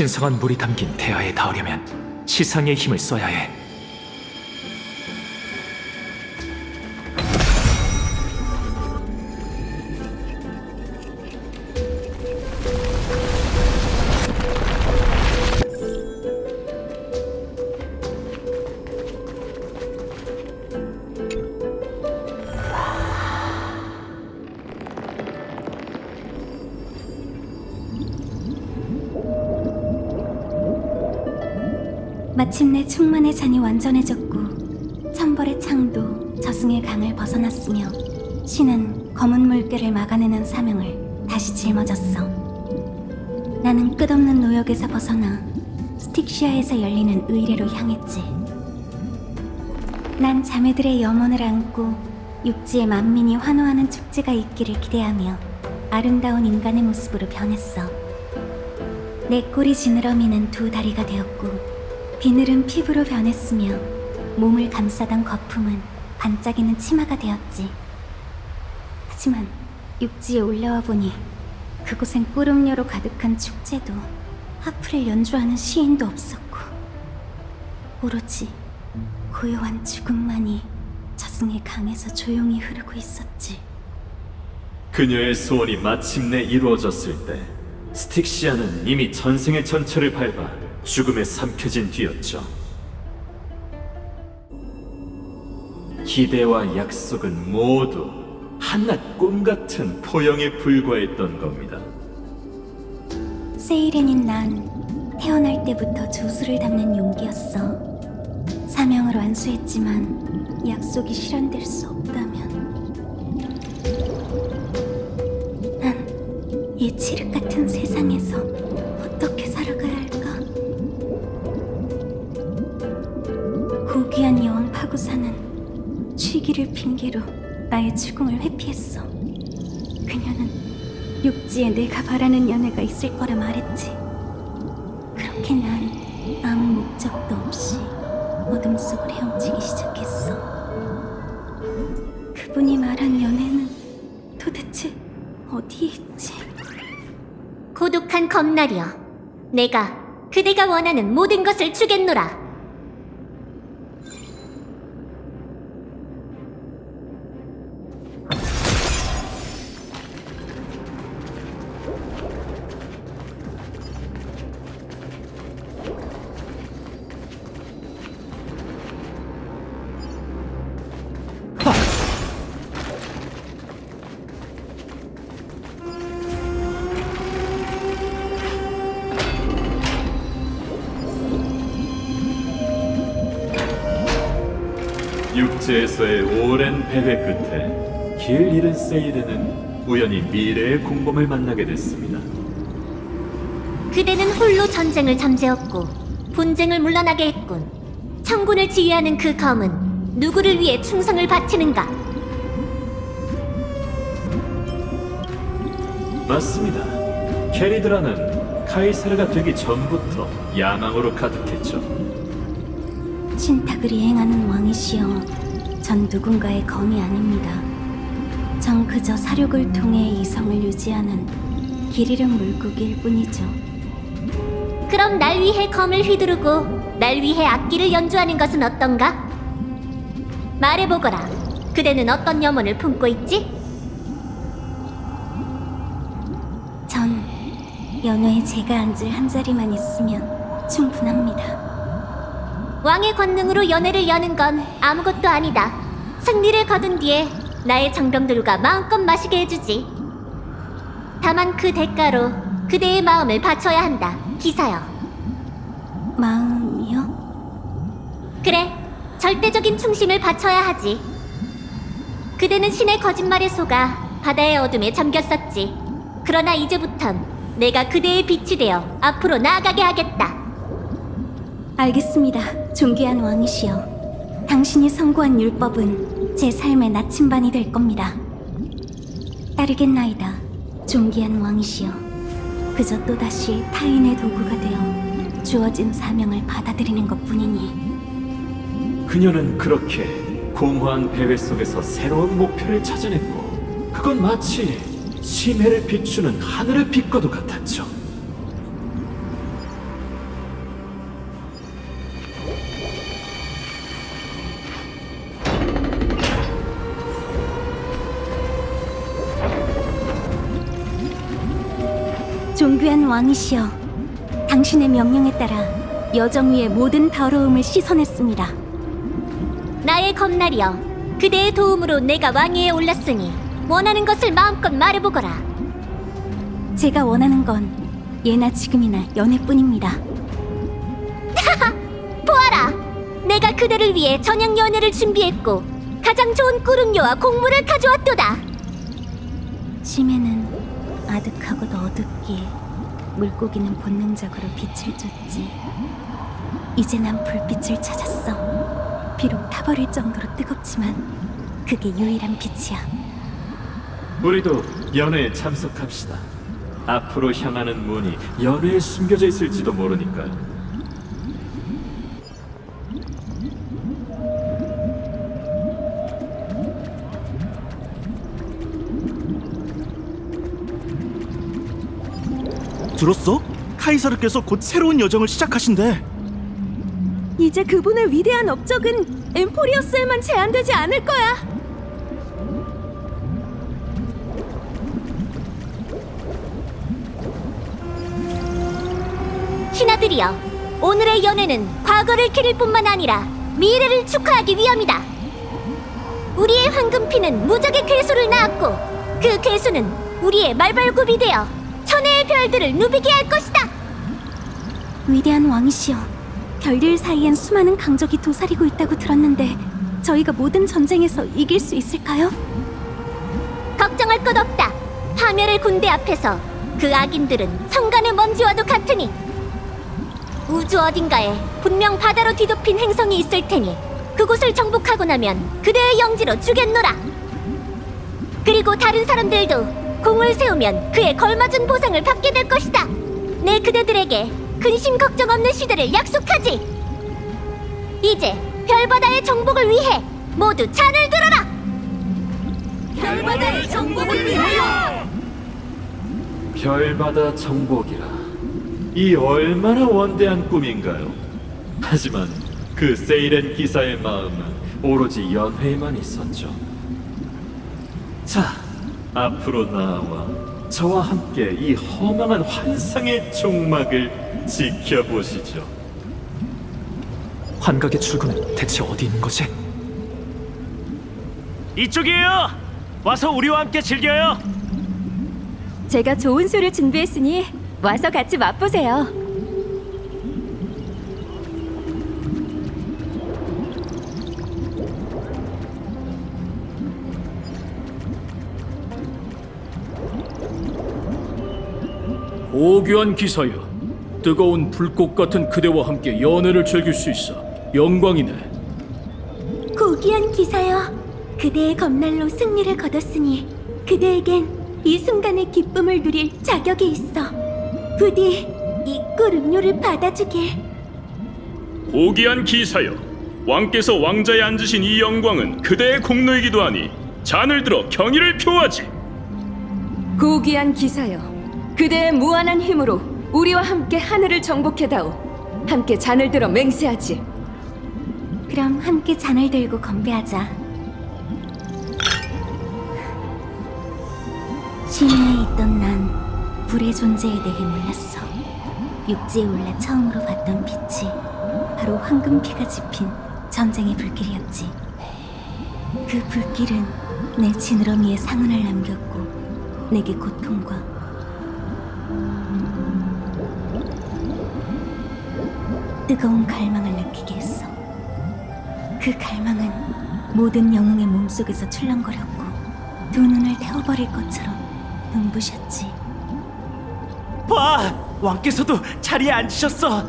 신성한 물이 담긴 태아에 닿으려면 치상의 힘을 써야 해. 마침내 충만의 잔이 완전해졌고 천벌의 창도 저승의 강을 벗어났으며 신은 검은 물결을 막아내는 사명을 다시 짊어졌어. 나는 끝없는 노역에서 벗어나 스틱시아에서 열리는 의례로 향했지. 난 자매들의 염원을 안고 육지의 만민이 환호하는 축제가 있기를 기대하며 아름다운 인간의 모습으로 변했어. 내 꼬리 지느러미는 두 다리가 되었고 비늘은 피부로 변했으며 몸을 감싸던 거품은 반짝이는 치마가 되었지. 하지만 육지에 올라와 보니 그곳엔 꾸름료로 가득한 축제도 하프를 연주하는 시인도 없었고 오로지 고요한 죽음만이 저승의 강에서 조용히 흐르고 있었지. 그녀의 소원이 마침내 이루어졌을 때 스틱시아는 이미 전생의 전철을 밟아 죽음에 삼켜진 뒤였죠. 기대와 약속은 모두 한낱 꿈 같은 포영에 불과했던 겁니다. 세이렌인 난 태어날 때부터 조수를 담는 용기였어. 사명으로 안수했지만 약속이 실현될 수 없다면 난 이 칠흑 같은 세상에서 파구사는 취기를 핑계로 나의 죽음을 회피했어. 그녀는 육지에 내가 바라는 연애가 있을 거라 말했지. 그렇게 난 아무 목적도 없이 어둠 속을 헤엄치기 시작했어. 그분이 말한 연애는 도대체 어디에 있지? 고독한 검날이여 내가 그대가 원하는 모든 것을 주겠노라 육지에서의 오랜 배회 끝에 길 잃은 세이르는 우연히 미래의 공범을 만나게 됐습니다. 그대는 홀로 전쟁을 잠재웠고 분쟁을 물러나게 했군 청군을 지휘하는 그 검은 누구를 위해 충성을 바치는가 맞습니다. 캐리드라는 카이사르가 되기 전부터 야망으로 가득했죠. 신탁을 이행하는 왕이시여, 전 누군가의 검이 아닙니다. 전 그저 사륙을 통해 이성을 유지하는 길 잃은 물고기일 뿐이죠. 그럼 날 위해 검을 휘두르고 날 위해 악기를 연주하는 것은 어떤가? 말해보거라 그대는 어떤 염원을 품고 있지? 전 연회에 제가 앉을 한 자리만 있으면 충분합니다. 왕의 권능으로 연회를 여는 건 아무것도 아니다. 승리를 거둔 뒤에 나의 정병들과 마음껏 마시게 해주지. 다만 그 대가로 그대의 마음을 바쳐야 한다. 기사여. 마음이요? 그래, 절대적인 충심을 바쳐야 하지. 그대는 신의 거짓말에 속아 바다의 어둠에 잠겼었지. 그러나 이제부턴 내가 그대의 빛이 되어 앞으로 나아가게 하겠다. 알겠습니다. 존귀한 왕이시여. 당신이 선고한 율법은 제 삶의 나침반이 될 겁니다. 따르겠나이다. 존귀한 왕이시여. 그저 또다시 타인의 도구가 되어 주어진 사명을 받아들이는 것 뿐이니. 그녀는 그렇게 공허한 배회 속에서 새로운 목표를 찾아냈고 그건 마치 심해를 비추는 하늘의 빛과도 같았죠. 존귀한 왕이시여, 당신의 명령에 따라 여정 위의 모든 더러움을 씻어냈습니다. 나의 검날이여, 그대의 도움으로 내가 왕위에 올랐으니 원하는 것을 마음껏 말해보거라. 제가 원하는 건 예나 지금이나 연애뿐입니다. 보아라! 내가 그대를 위해 저녁 연회를 준비했고 가장 좋은 꾸름료와 곡물을 가져왔도다. 심해는 아득하고도 어둡기에 물고기는 본능적으로 빛을 쫓지. 이제 난 불빛을 찾았어. 비록 타버릴 정도로 뜨겁지만 그게 유일한 빛이야. 우리도 연회에 참석합시다. 앞으로 향하는 문이 연회에 숨겨져 있을지도 모르니까 들었어? 카이사르께서 곧 새로운 여정을 시작하신대. 이제 그분의 위대한 업적은 엠포리어스에만 제한되지 않을 거야. 신하들이여, 오늘의 연회는 과거를 기릴 뿐만 아니라 미래를 축하하기 위함이다. 우리의 황금피는 무적의 괴수를 낳았고 그 괴수는 우리의 말발굽이 되어 별들을 누비게 할 것이다. 위대한 왕이시여, 별들 사이엔 수많은 강적이 도사리고 있다고 들었는데 저희가 모든 전쟁에서 이길 수 있을까요? 걱정할 것 없다. 파멸의 군대 앞에서 그 악인들은 성간의 먼지와도 같으니 우주 어딘가에 분명 바다로 뒤덮인 행성이 있을 테니 그곳을 정복하고 나면 그대의 영지로 주겠노라. 그리고 다른 사람들도 공을 세우면 그에 걸맞은 보상을 받게 될 것이다. 내 그대들에게 근심 걱정 없는 시대를 약속하지. 이제 별바다의 정복을 위해 모두 찬을 들어라. 별바다의 정복을 위하여! 별바다 정복이라. 이 얼마나 원대한 꿈인가요? 하지만 그 세이렌 기사의 마음은 오로지 연회에만 있었죠. 자, 앞으로 나와 저와 함께 이 허망한 환상의 종막을 지켜보시죠. 환각의 출구는 대체 어디 있는 거지? 이쪽이에요. 와서 우리와 함께 즐겨요. 제가 좋은 술을 준비했으니 와서 같이 맛보세요. 오귀한 기사여, 뜨거운 불꽃 같은 그대와 함께 연애를 즐길 수 있어 영광이네. 고귀한 기사여, 그대의 검날로 승리를 거뒀으니 그대에겐 이 순간의 기쁨을 누릴 자격이 있어. 부디 이 꿀 음료를 받아주길. 고귀한 기사여, 왕께서 왕자에 앉으신 이 영광은 그대의 공로이기도 하니 잔을 들어 경의를 표하지. 고귀한 기사여, 그대의 무한한 힘으로 우리와 함께 하늘을 정복해다오. 함께 잔을 들어 맹세하지. 그럼 함께 잔을 들고 건배하자. 심야에 있던 난 불의 존재에 대해 몰랐어. 육지에 올라 처음으로 봤던 빛이 바로 황금피가 짚힌 전쟁의 불길이었지. 그 불길은 내 지느러미에 상흔을 남겼고 내게 고통과 뜨거운 갈망을 느끼게 했어. 그 갈망은 모든 영웅의 몸속에서 출렁거렸고 두 눈을 태워버릴 것처럼 눈부셨지. 봐, 왕께서도 자리에 앉으셨어.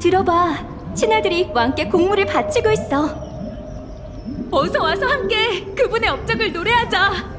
들어봐, 신하들이 왕께 공물을 바치고 있어. 어서 와서 함께 그분의 업적을 노래하자.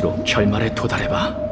네 의지로 결말에 도달해봐.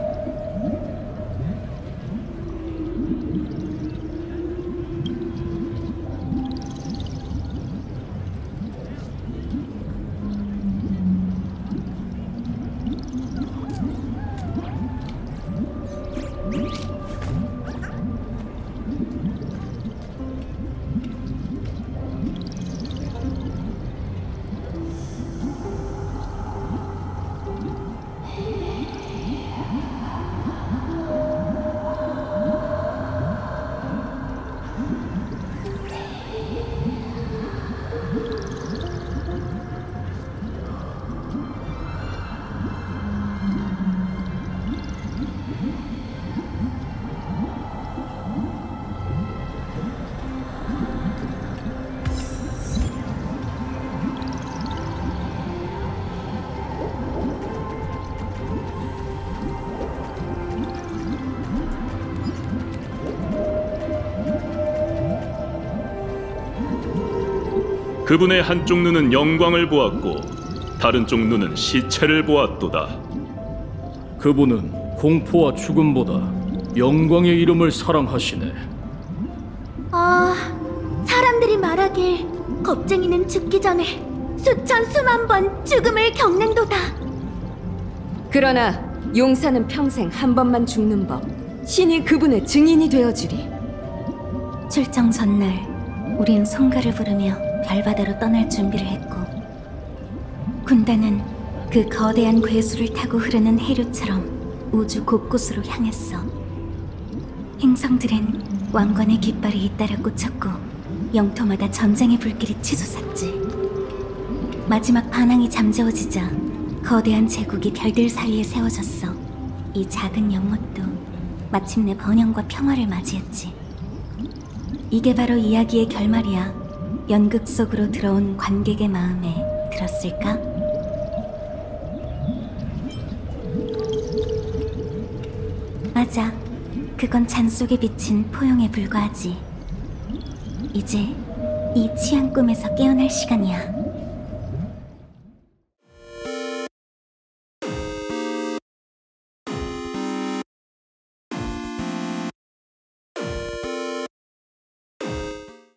그분의 한쪽 눈은 영광을 보았고 다른 쪽 눈은 시체를 보았도다. 그분은 공포와 죽음보다 영광의 이름을 사랑하시네. 아, 사람들이 말하길 겁쟁이는 죽기 전에 수천 수만 번 죽음을 겪는도다. 그러나 용사는 평생 한 번만 죽는 법. 신이 그분의 증인이 되어주리. 출정 전날 우린 송가를 부르며 별바다로 떠날 준비를 했고 군단은 그 거대한 괴수를 타고 흐르는 해류처럼 우주 곳곳으로 향했어. 행성들은 왕관의 깃발이 잇따라 꽂혔고 영토마다 전쟁의 불길이 치솟았지. 마지막 반항이 잠재워지자 거대한 제국이 별들 사이에 세워졌어. 이 작은 연못도 마침내 번영과 평화를 맞이했지. 이게 바로 이야기의 결말이야. 연극 속으로 들어온 관객의 마음에 들었을까? 맞아. 그건 잔 속에 비친 포용에 불과하지. 이제 이 취한 꿈에서 깨어날 시간이야.